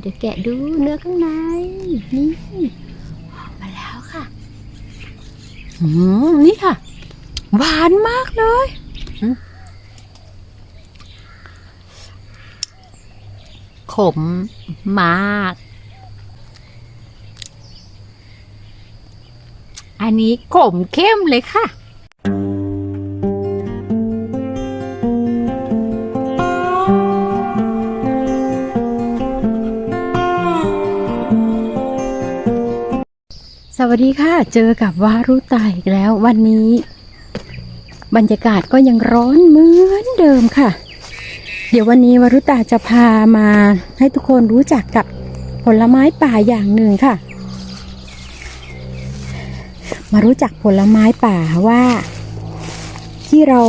เดี๋ยวแกะดูเนื้อข้างในนี่ออกมาแล้วค่ะอืมนี่ค่ะ หวานมากเลยอืมขมมาก อันนี้ขมเข้มเลยค่ะ สวัสดีค่ะ เจอกับวารุตายอีกแล้ว วันนี้ บรรยากาศก็ยังร้อนเหมือนเดิมค่ะ เดี๋ยววันนี้วารุตาจะพามาให้ทุกคนรู้จักกับผลไม้ป่าอย่างหนึ่งค่ะ มารู้จักผลไม้ป่าว่า ที่เรา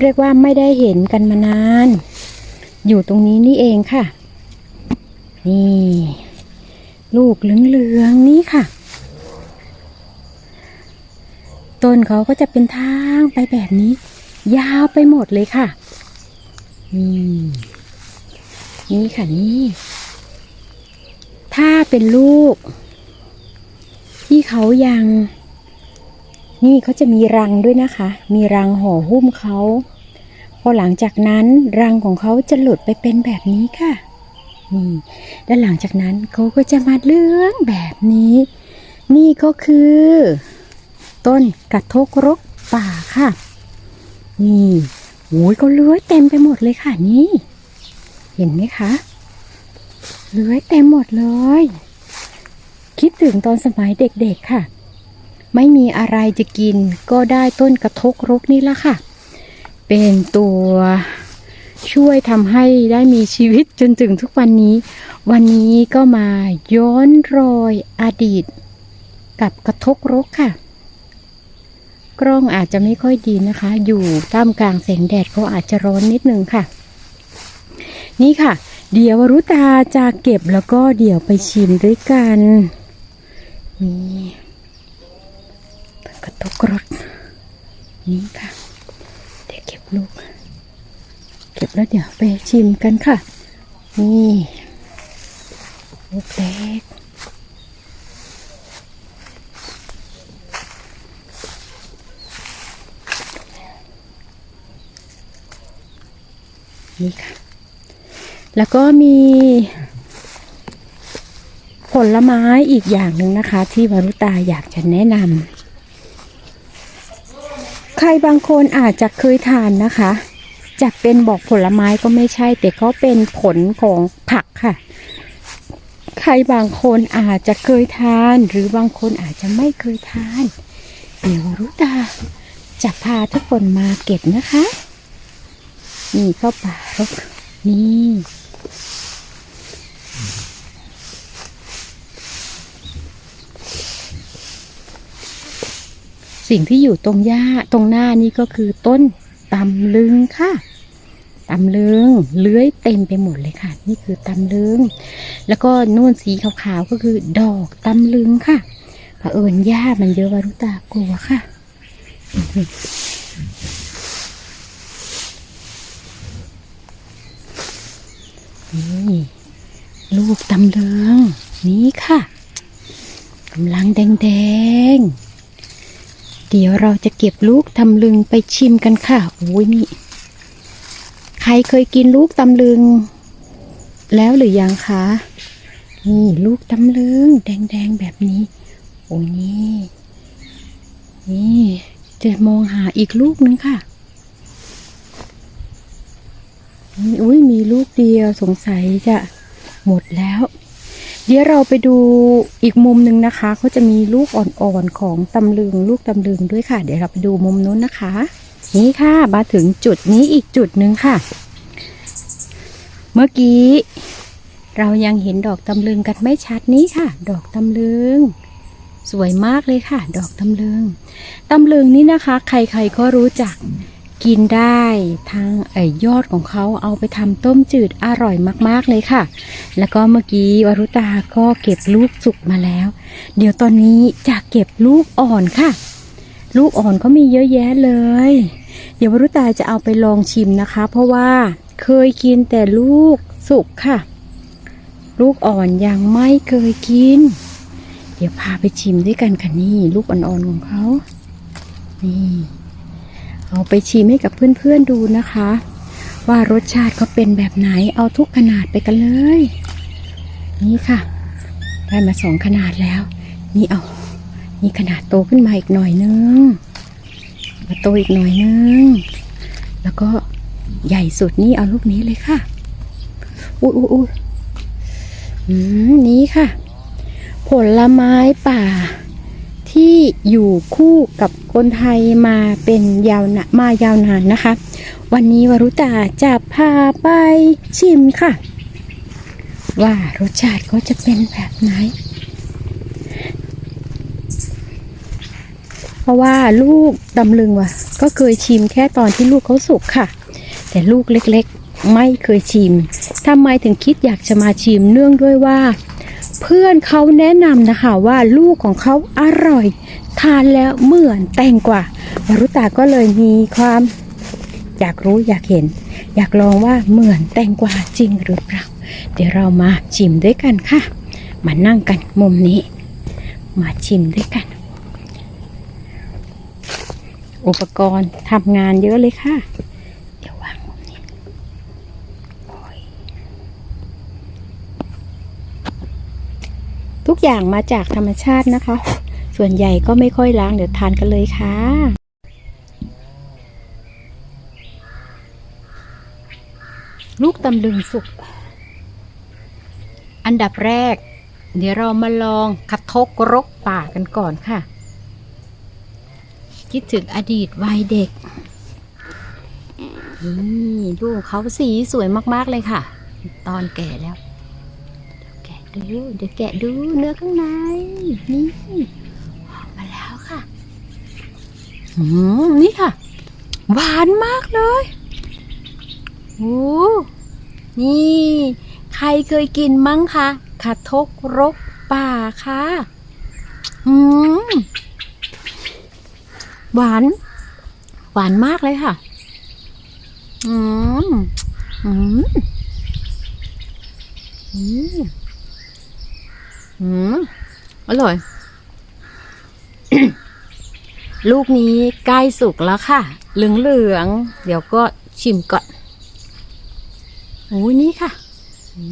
เรียกว่าไม่ได้เห็นกันมานาน อยู่ตรงนี้นี่เองค่ะ นี่ ลูกเหลืองๆนี่ค่ะ ต้นเขาก็จะเป็นทางไปแบบนี้ ยาวไปหมดเลยค่ะ นี่นี่ค่ะนี่ ถ้าเป็นลูก ที่เขายัง นี่เขาจะมีรังด้วยนะคะ มีรังห่อหุ้มเขาพอหลังจากนั้นรังของเขาจะหลุดไปเป็นแบบนี้ค่ะ นี่และหลังจากนั้นเขาก็จะมาเลื้องแบบนี้ นี่ก็คือ ต้นกระทกรกป่าค่ะ นี่โอ้ยก็เลื้อยเต็มไปหมดเลยค่ะนี่ เห็นไหมคะเลื้อยเต็มหมดเลย คิดถึงตอนสมัยเด็กๆค่ะ ไม่มีอะไรจะกินก็ได้ต้นกระทกรกนี่ละค่ะ เป็นตัว ช่วยทำให้ได้มีชีวิตจนถึงทุกวันนี้ วันนี้ก็มาย้อนรอยอดีต กับกระทกรกค่ะ กล้องอาจจะไม่ค่อยดีนะคะ อยู่ท่ามกลางแสงแดดก็อาจจะร้อนนิดนึงค่ะ นี่ค่ะ เดี๋ยววรุตาจะเก็บแล้วก็เดี๋ยวไปชิมด้วยกันนี่กระทกรกนี่ค่ะ เดี๋ยวเก็บลูก เก็บแล้วเดี๋ยวไปชิมกันค่ะ นี่ลูกเล็กนี่ค่ะ แล้วก็มีผลไม้อีกอย่างหนึ่งนะคะ ที่วรุตาอยากจะแนะนำใครบางคนอาจจะเคยทานนะคะ จะเป็นบอกผลไม้ก็ไม่ใช่ แต่เขาเป็นผลของผักค่ะ ใครบางคนอาจจะเคยทาน หรือบางคนอาจจะไม่เคยทาน เดี๋ยววรุตาจะพาทุกคนมาเก็บนะคะ นี่ก็ป่ารกนี่สิ่งที่อยู่ตรงหญ้าตรงหน้านี่ก็คือต้น ตำลึงค่ะตำลึงเลื้อยเต็มไปหมดเลยค่ะ นี่คือตำลึง แล้วก็นู่นสีขาวๆก็คือ ดอกตำลึงค่ะเผอิญหญ้ามันเยอะวารุตากลัวค่ะ นี่ลูกตำลืองนี่ค่ะกำลังแดงๆ เดี๋ยวเราจะเก็บลูกตำลึงไปชิมกันค่ะโอ้ยนี่ ใครเคยกินลูกตำลึง แล้วหรือยังคะนี่ลูกตำลึง แดงๆแบบนี้ โอ้ยนี่ นี่จะมองหาอีกลูกนึงค่ะอุ้ยมีลูกเดียวสงสัยจะหมดแล้ว เดี๋ยวเราไปดูอีกมุมหนึ่งนะคะเขาจะมีลูกอ่อนๆของตำลึงลูกตำลึงด้วยค่ะ เดี๋ยวเราไปดูมุมนู้นนะคะ นี่ค่ะมาถึงจุดนี้อีกจุดหนึ่งค่ะ เมื่อกี้ เรายังเห็นดอกตำลึงกันไม่ชัดนี้ค่ะ ดอกตำลึง สวยมากเลยค่ะ ดอกตำลึงตำลึงนี่นะคะ ใครๆก็รู้จัก กินได้ทั้งไอยยอดของเขาเอาไปทำต้มจืดอร่อยมากๆเลยค่ะ แล้วก็เมื่อกี้วรุตาก็เก็บลูกสุกมาแล้ว เดี๋ยวตอนนี้จะเก็บลูกอ่อนค่ะ ลูกอ่อนก็มีเยอะแยะเลย เดี๋ยววรุตาจะเอาไปลองชิมนะคะ เพราะว่าเคยกินแต่ลูกสุกค่ะ ลูกอ่อนยังไม่เคยกิน เดี๋ยวพาไปชิมด้วยกันค่ะนี่ลูกอ่อนๆของเขานี่ เอาไปชิมให้กับเพื่อนๆดูนะคะ ว่ารสชาติเขาเป็นแบบไหนเอาทุกขนาดไปกันเลย นี่ค่ะ ได้มาสองขนาดแล้ว นี่เอานี่ขนาดโตขึ้นมาอีกหน่อยนึงมาโตอีกหน่อยนึงแล้วก็ใหญ่สุดนี่เอาลูกนี้เลยค่ะอุ้ยอุ้ยอุ้ยนี้ค่ะ ผลไม้ป่า ที่อยู่คู่กับคนไทยมาเป็นยาวนามายาวนานนะคะ วันนี้วรุตาจะพาไปชิมค่ะ ว่ารสชาติเขาจะเป็นแบบไหน เพราะว่าลูกตำลึงว่ะ ก็เคยชิมแค่ตอนที่ลูกเขาสุกค่ะ แต่ลูกเล็กๆ ไม่เคยชิมทำไมถึงคิดอยากจะมาชิมเนื่องด้วยว่า พื่อนเขาแนะนำนะคะว่าลูกของเขาอร่อย ทานแล้วเหมือนแตงกว่าวรุตาก็เลยมีความอยากรู้อยากเห็น อยากลองว่าเหมือนแตงกวาจริงหรือเปล่า เดี๋ยวเรามาชิมด้วยกันค่ะ มานั่งกันมุมนี้ มาชิมด้วยกัน อุปกรณ์ทำงานเยอะเลยค่ะ เดี๋ยววางมุมนี้โอ้ยทุ กอย่างมาจากธรรมชาตินะคะ ส่วนใหญ่ก็ไม่ค่อยล้างเดี๋ยวทานกันเลยค่ะลูกตำลึงสุก อันดับแรก เดี๋ยวเรามาลองกระทกรกป่ากันก่อนค่ะ คิดถึงอดีตวัยเด็ก นี่ลูกเขาสีสวยมาก ๆ เลยค่ะ ตอนแก่แล้ว ดูเดี๋ยวแกะดูเนื้อข้างใน นี่ออกมาแล้วค่ะอืมนี่ค่ะ หวานมากเลยโอ้นี่ ใครเคยกินมั้งคะขัดทกรกป่าค่ะอืมหวาน หวานมากเลยค่ะ อืม อืม อืม อืมอร่อย ลูกนี้ใกล้สุกแล้วค่ะ เหลืองเหลืองเดี๋ยวก็ชิมก่อนโอ้ยนี่ค่ะอื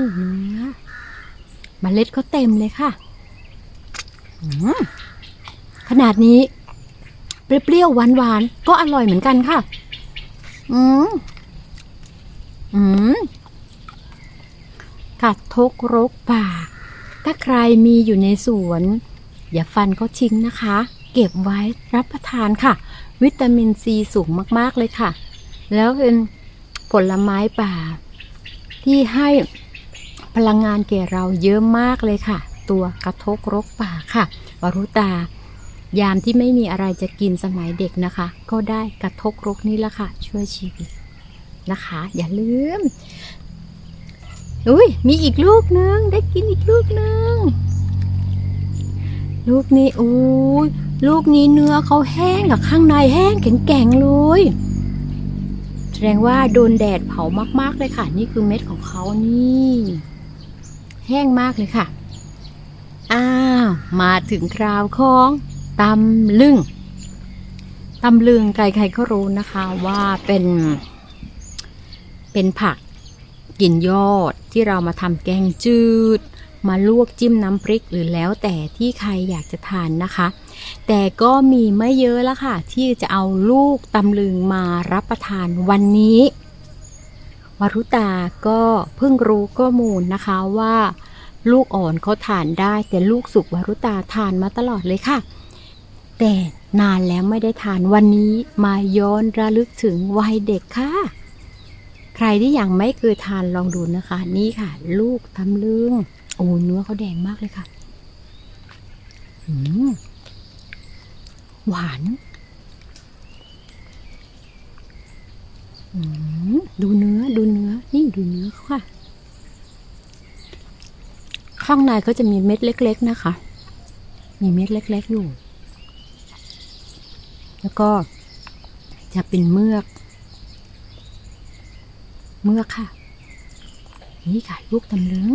มเนื้อเมล็ดเขาเต็มเลยค่ะขนาดนี้ เปรี้ยวๆหวานๆก็อร่อยเหมือนกันค่ะ อืมอืมกัดทกรกป่า ถ้าใครมีอยู่ในสวน อย่าฟันก็ทิ้งนะคะ เก็บไว้รับประทานค่ะ วิตามินซีสูงมากๆเลยค่ะ แล้วเป็นผลไม้ป่า ที่ให้พลังงานแก่เราเยอะมากเลยค่ะ ตัวกระทกรกป่าค่ะวรุตายามที่ไม่มีอะไรจะกินสมัยเด็กนะคะ ก็ได้กระทกรกนี่แหละค่ะ ช่วยชีวิตนะคะ อย่าลืม อุ้ยมีอีกลูกนึง ได้กินอีกลูกนึง ลูกนี้อุ้ยลูกนี้เนื้อเขาแห้งกับข้างในแห้งแข็งๆเลยแสดงว่าโดนแดดเผามากๆเลยค่ะ นี่คือเม็ดของเขานี่ แห้งมากเลยค่ะ อ้าวมาถึงคราวของตำลึงตำลึงใครๆก็รู้นะคะว่าเป็น เป็นผัก กินยอดที่เรามาทำแกงจืด มาลวกจิ้มน้ำพริกหรือแล้วแต่ที่ใครอยากจะทานนะคะ แต่ก็มีไม่เยอะแล้วค่ะ ที่จะเอาลูกตำลึงมารับประทานวันนี้วรุตาก็เพิ่งรู้ข้อมูลนะคะว่า ลูกอ่อนเขาทานได้ แต่ลูกสุกวรุตาทานมาตลอดเลยค่ะ แต่นานแล้วไม่ได้ทานวันนี้มาย้อนระลึกถึงวัยเด็กค่ะ ใครที่ยังไม่เคยทานลองดูนะคะ นี่ค่ะ ลูกตำลึงโอ้เนื้อเขาแดงมากเลยค่ะหวานดูเนื้อดูเนื้อ นี่ดูเนื้อค่ะ ข้างในเขาจะมีเม็ดเล็ก ๆ นะคะ มีเม็ดเล็ก ๆ อยู่ แล้วก็จะเป็นเมือก เมื่อค่ะ นี่ค่ะลูกตำลึง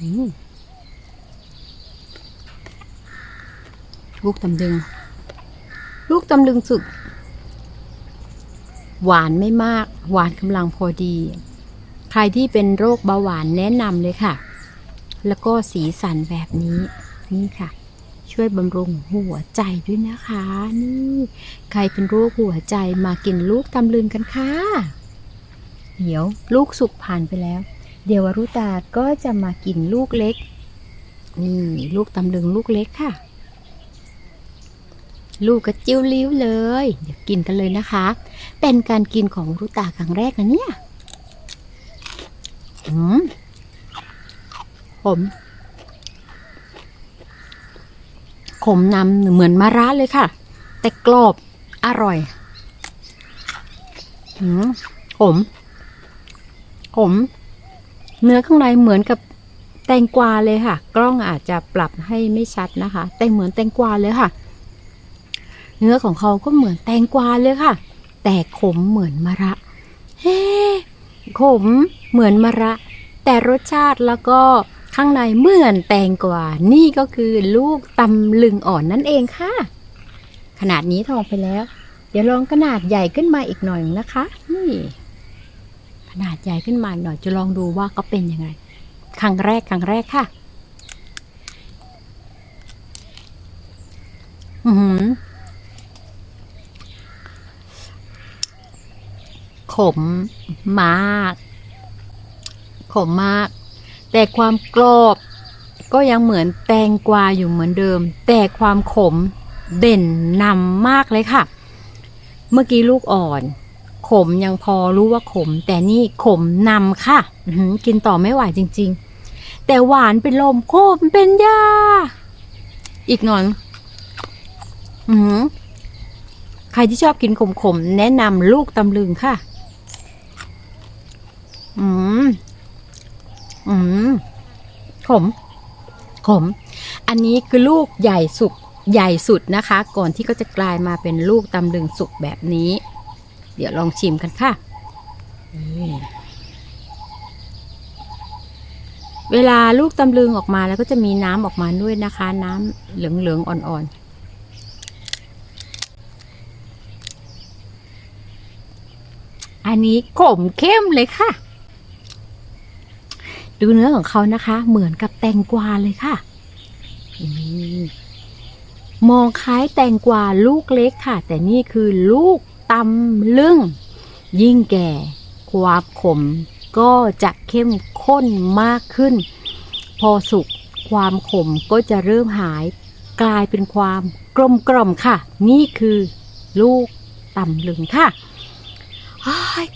อืมลูกตำลึง ลูกตำลึงสุก หวานไม่มาก หวานกำลังพอดี ใครที่เป็นโรคเบาหวานแนะนำเลยค่ะ แล้วก็สีสันแบบนี้ นี่ค่ะ ช่วยบำรุงหัวใจด้วยนะคะ นี่ใครเป็นโรคหัวใจมากินลูกตำลึงกันค่ะเดี๋ยวลูกสุกผ่านไปแล้ว เดี๋ยววรุตาก็จะมากินลูกเล็ก นี่ลูกตำลึงลูกเล็กค่ะ ลูกกระจิ้วลิ้วเลย เดี๋ยวกินกันเลยนะคะ เป็นการกินของวรุตาครั้งแรกนะเนี่ย อืมผม ข มนำเหมือนมะระเลยค่ะ แต่กรอบอร่อยอืมขมขมเนื้อข้างในเหมือนกับแตงกวาเลยค่ะ กล้องอาจจะปรับให้ไม่ชัดนะคะ แต่เหมือนแตงกวาเลยค่ะ เนื้อของเขาก็เหมือนแตงกวาเลยค่ะ แต่ขมเหมือนมะระเฮ้ขมเหมือนมะระ แต่รสชาติแล้วก็ ข้างในเหมือนแตงกวา นี่ก็คือลูกตำลึงอ่อนนั่นเองค่ะ ขนาดนี้ทองไปแล้ว เดี๋ยวลองขนาดใหญ่ขึ้นมาอีกหน่อยนะคะ นี่ ขนาดใหญ่ขึ้นมาหน่อยจะลองดูว่าก็เป็นยังไง ครั้งแรกครั้งแรกค่ะ อือหือขมมาก ขมมาก แต่ความกรอบก็ยังเหมือนแตงกวาอยู่เหมือนเดิม แต่ความขมเด่นนำมากเลยค่ะ เมื่อกี้ลูกอ่อน ขมยังพอรู้ว่าขม แต่นี่ขมนำค่ะกินต่อไม่ไหวจริง ๆ แต่หวานเป็นลมขมเป็นยา อีกหน่อยใครที่ชอบกินขมๆ แนะนำลูกตำลึงค่ะ อืม อืมขม ขม อันนี้คือลูกใหญ่สุกใหญ่สุดนะคะ ก่อนที่ก็จะกลายมาเป็นลูกตำลึงสุกแบบนี้ เดี๋ยวลองชิมกันค่ะ เวลาลูกตำลึงออกมาแล้วก็จะมีน้ำออกมาด้วยนะคะ น้ำเหลืองๆอ่อนๆอันนี้ขมเข้มเลยค่ะ ดูเนื้อของเขานะคะ เหมือนกับแตงกวาเลยค่ะมองคล้ายแตงกวาลูกเล็กค่ะ แต่นี่คือลูกตำลึง ยิ่งแก่ความขมก็จะเข้มข้นมากขึ้น พอสุกความขมก็จะเริ่มหาย กลายเป็นความกลมกล่อมค่ะ นี่คือลูกตำลึงค่ะ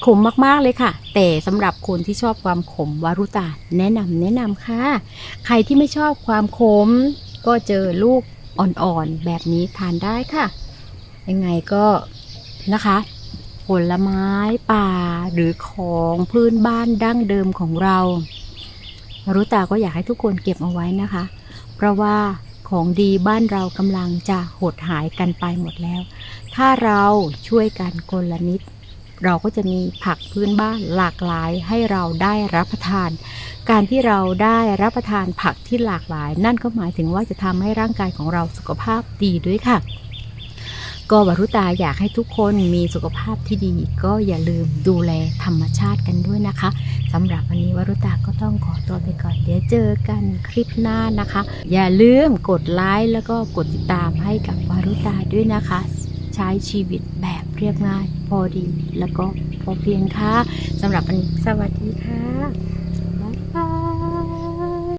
ขมมากๆเลยค่ะ แต่สำหรับคนที่ชอบความขมวารุตาแนะนำแนะนำค่ะ ใครที่ไม่ชอบความขม ก็เจอลูกอ่อนๆแบบนี้ทานได้ค่ะ ยังไงก็นะคะผลไม้ป่าหรือของพื้นบ้านดั้งเดิมของเราวารุตาก็อยากให้ทุกคนเก็บเอาไว้นะคะ เพราะว่าของดีบ้านเรากำลังจะหดหายกันไปหมดแล้ว ถ้าเราช่วยกันคนละนิด เราก็จะมีผักพื้นบ้านหลากหลายให้เราได้รับประทาน การที่เราได้รับประทานผักที่หลากหลาย นั่นก็หมายถึงว่าจะทำให้ร่างกายของเราสุขภาพดีด้วยค่ะก็วรุตาอยากให้ทุกคนมีสุขภาพที่ดี ก็อย่าลืมดูแลธรรมชาติกันด้วยนะคะสำหรับวันนี้วรุตาก็ต้องขอตัวไปก่อน เดี๋ยวเจอกันคลิปหน้านะคะ อย่าลืมกดไลค์แล้วก็กดติดตามให้กับวรุตาด้วยนะคะ ใช้ชีวิตแบบเรียบง่าย พอดีแล้วก็พอเพียงค่ะสำหรับวันนี้สวัสดีค่ะ